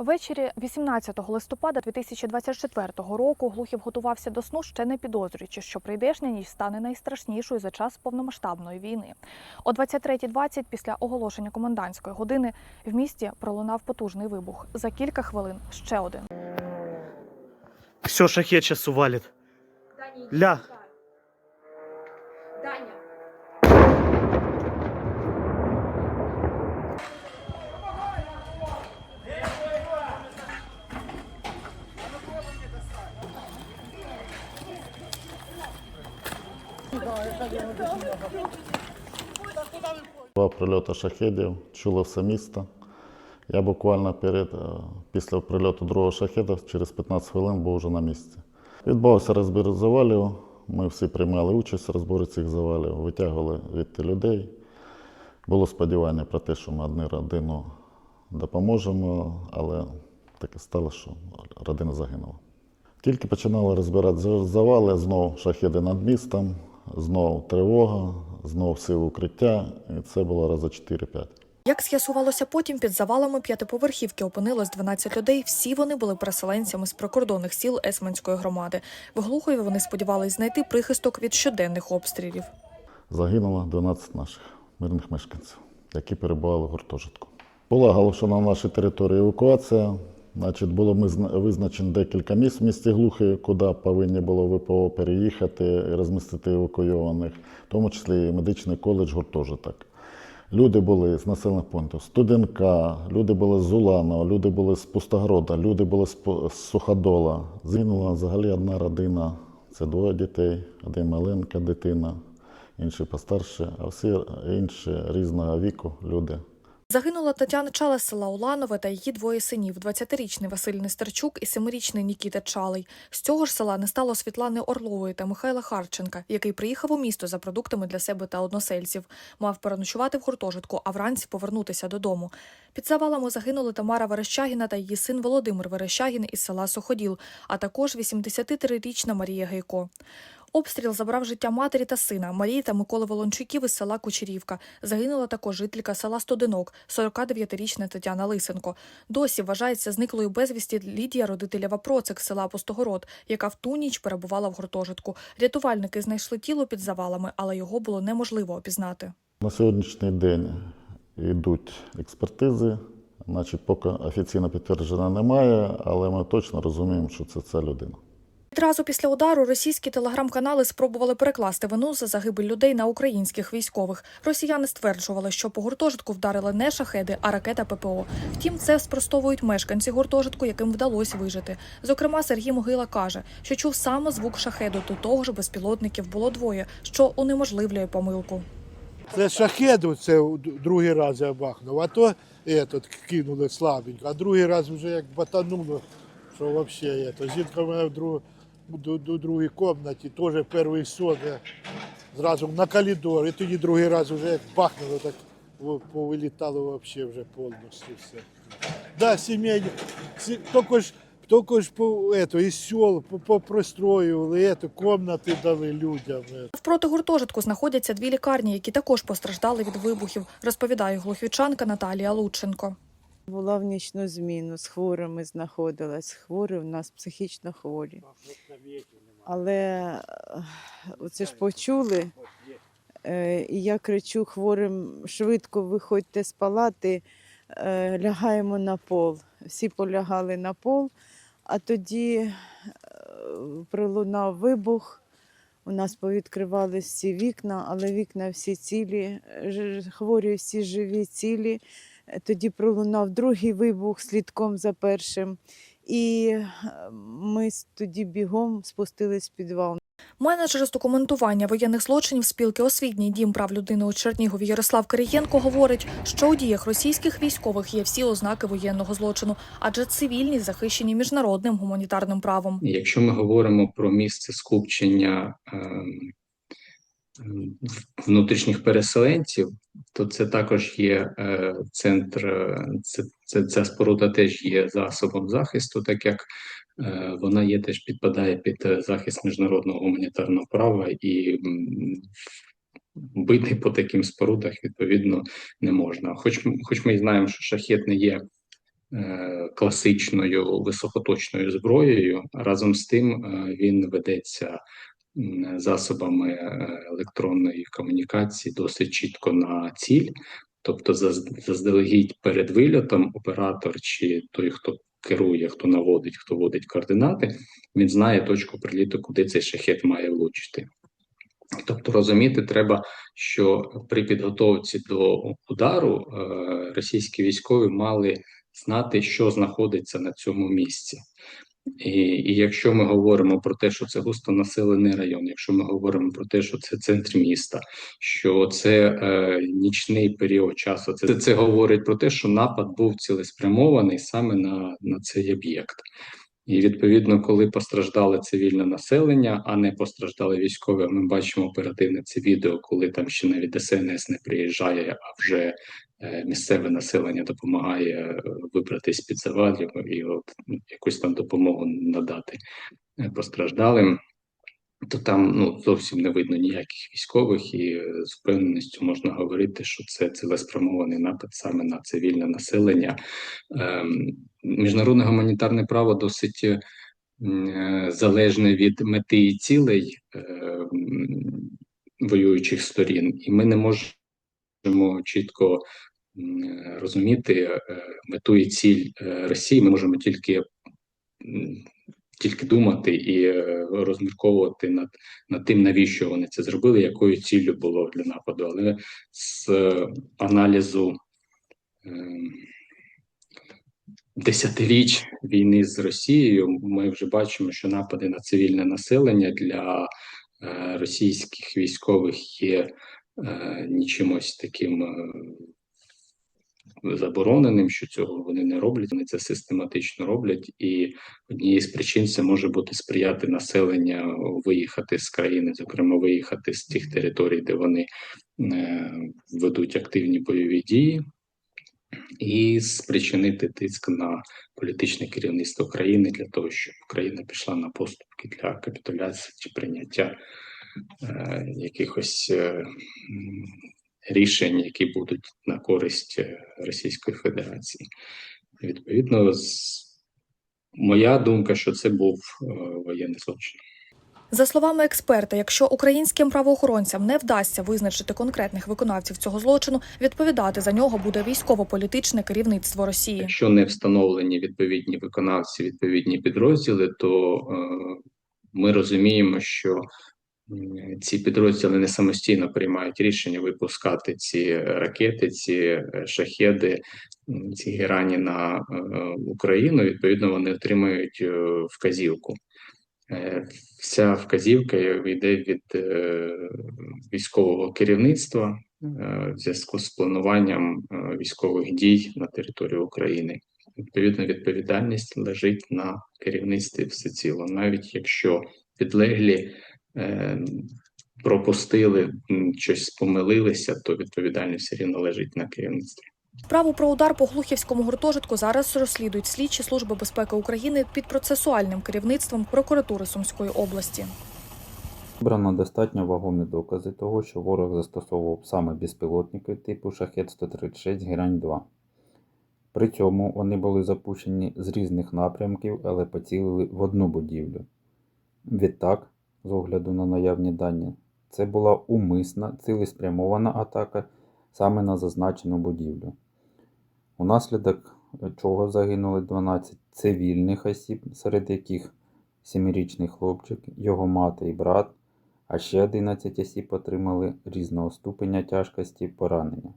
Ввечері 18 листопада 2024 року Глухів готувався до сну, ще не підозрюючи, що прийдешня ніч стане найстрашнішою за час повномасштабної війни. О 23.20 після оголошення комендантської години в місті пролунав потужний вибух. За кілька хвилин ще один. Все, шахет увалит. Ля. Два прильоти шахедів, чуло все місто. Я буквально перед, е, після прильоту другого шахеда, через 15 хвилин був вже на місці. Відбувався розбір завалів. Ми всі приймали участь в розборі цих завалів, витягували від людей. Було сподівання про те, що ми одну родину допоможемо, але таке стало, що родина загинула. Тільки починали розбирати завали, знов шахеди над містом, знов тривога, знов всі в укриття, і це було рази 4-5. Як з'ясувалося потім, під завалами п'ятиповерхівки опинилось 12 людей. Всі вони були переселенцями з прикордонних сіл Есменської громади. В Глухові вони сподівались знайти прихисток від щоденних обстрілів. Загинуло 12 наших мирних мешканців, які перебували в гуртожитку. Була оголошена на нашій території евакуація. Значить, було визначено декілька місць в місті Глухові, куди повинні було ВПО переїхати розмістити евакуйованих, в тому числі і медичний коледж гуртожиток. Люди були з населених пунктів Студенка, люди були з Уланова, люди були з Пустогорода, люди були з Суходола. Згинула взагалі одна родина. Це двоє дітей, один маленька дитина, інший постарше, а всі інші різного віку люди. Загинула Тетяна Чала з села Уланове та її двоє синів: 20-річний Василь Нестерчук і 7-річний Нікіта Чалий. З цього ж села не стало Світлани Орлової та Михайла Харченка, який приїхав у місто за продуктами для себе та односельців. Мав переночувати в гуртожитку, а вранці повернутися додому. Під завалами загинули Тамара Верещагіна та її син Володимир Верещагін із села Суходіл, а також 83-річна Марія Гейко. Обстріл забрав життя матері та сина Марії та Миколи Волончуків із села Кучерівка. Загинула також жителька села Стодинок, 49-річна Тетяна Лисенко. Досі вважається зниклою безвісті Лідія родителєва Процик села Пустогород, яка в ту ніч перебувала в гуртожитку. Рятувальники знайшли тіло під завалами, але його було неможливо опізнати. На сьогоднішній день йдуть експертизи, значить, поки офіційно підтвердження немає, але ми точно розуміємо, що це ця людина. Відразу після удару російські телеграм-канали спробували перекласти вину за загибель людей на українських військових. Росіяни стверджували, що по гуртожитку вдарили не шахеди, а ракета ППО. Втім, це спростовують мешканці гуртожитку, яким вдалося вижити. Зокрема, Сергій Могила каже, що чув саме звук шахеду. До того ж, безпілотників було двоє, що унеможливлює помилку. Це шахеду, це другий раз я бахнув, а то этот, кинули слабенько, а другий раз вже як батануло, що взагалі. Жінка мене в друг, до, до другій кімнаті, теж перший сон, я зразу на коридор, і тоді другий раз вже як бахнуло, так во- повилітало взагалі вже повністю все. Да, сімейні, сі- тільки ж, тільки ж по, это, із сел по- попростроювали, это, комнати дали людям. это. Впроти гуртожитку знаходяться дві лікарні, які також постраждали від вибухів, розповідає глухвічанка Наталія Лученко. Була в нічну зміну, з хворими знаходилась. Хворі в нас психічно хворі. Але е, оце ж почули, е, і я кричу хворим, швидко виходьте з палати, е, лягаємо на пол. Всі полягали на пол, а тоді пролунав вибух. У нас повідкривали всі вікна, але вікна всі цілі, хворі всі живі, цілі. Тоді пролунав другий вибух слідком за першим. І е, ми тоді бігом спустились в підвал. Менеджер з документування воєнних злочинів спілки Освітній дім прав людини у Чернігові Ярослав Кирієнко говорить, що у діях російських військових є всі ознаки воєнного злочину, адже цивільні захищені міжнародним гуманітарним правом. Якщо ми говоримо про місце скупчення ем, ем, внутрішніх переселенців, то це також є е, центр, е, це, це, ця споруда теж є засобом захисту, так як е, вона є теж підпадає під е, захист міжнародного гуманітарного права і бити по таким спорудах відповідно не можна. Хоч, хоч ми і знаємо, що шахет не є е, класичною високоточною зброєю. Разом з тим він ведеться засобами е, електронної комунікації досить чітко на ціль. Тобто, заздалегідь перед вильотом оператор чи той, хто керує, хто наводить, хто вводить координати, він знає точку приліту, куди цей шахет має влучити. Тобто розуміти треба, що при підготовці до удару е, російські військові мали знати, що знаходиться на цьому місці. І, і якщо ми говоримо про те, що це густонаселений район, якщо ми говоримо про те, що це центр міста, що це е, нічний період часу, це, це говорить про те, що напад був цілеспрямований саме на, на цей об'єкт. І відповідно, коли постраждали цивільне населення, а не постраждали військові, ми бачимо оперативне це відео, коли там ще навіть ДСНС не приїжджає, а вже місцеве населення допомагає е, вибратись під завалів і от якусь там допомогу надати е, постраждалим. То там ну зовсім не видно ніяких військових, і е, з впевненістю можна говорити, що це цілеспрямований напад саме на цивільне населення. Ем, міжнародне гуманітарне право досить е, залежне від мети і цілей е, воюючих сторін, і ми не можемо чітко розуміти е, мету і ціль е, Росії. Ми можемо тільки тільки думати і е, розмірковувати над, над тим, навіщо вони це зробили, якою ціллю було для нападу. Але з аналізу ем, десятиріч війни з Росією ми вже бачимо, що напади на цивільне населення для російських військових є нічимось таким. Забороненим, що цього вони не роблять, вони це систематично роблять, і однією з причин це може бути сприяти населення виїхати з країни, зокрема виїхати з тих територій, де вони е, ведуть активні бойові дії, і спричинити тиск на політичне керівництво країни для того, щоб Україна пішла на поступки для капітуляції чи прийняття е, якихось е, рішень, які будуть на користь е, Російської Федерації. Відповідно, моя думка, що це був е, воєнний злочин. За словами експерта, якщо українським правоохоронцям не вдасться визначити конкретних виконавців цього злочину, відповідати за нього буде військово-політичне керівництво Росії. Якщо не встановлені відповідні виконавці, відповідні підрозділи, то е, ми розуміємо, що ці підрозділи не самостійно приймають рішення випускати ці ракети, ці е, шахеди, ці герані на е, Україну. Відповідно, вони отримають е, вказівку. Е, Вся вказівка йде від е, військового керівництва е, в зв'язку з плануванням е, військових дій на території України. Відповідно, відповідальність лежить на керівництві всеціло, навіть якщо підлеглі е, пропустили щось помилилися, то відповідальність все рівно лежить на керівництві. Справу про удар по Глухівському гуртожитку зараз розслідують слідчі Служби безпеки України під процесуальним керівництвом прокуратури Сумської області. Зібрано достатньо вагомі докази того, що ворог застосовував саме безпілотники типу Шахет-136 Герань-2. При цьому вони були запущені з різних напрямків, але поцілили в одну будівлю. Відтак, з огляду на наявні дані, це була умисна цілеспрямована атака саме на зазначену будівлю. Унаслідок чого загинули 12 цивільних осіб, серед яких 7-річний хлопчик, його мати і брат, а ще 11 осіб отримали різного ступеня тяжкості поранення.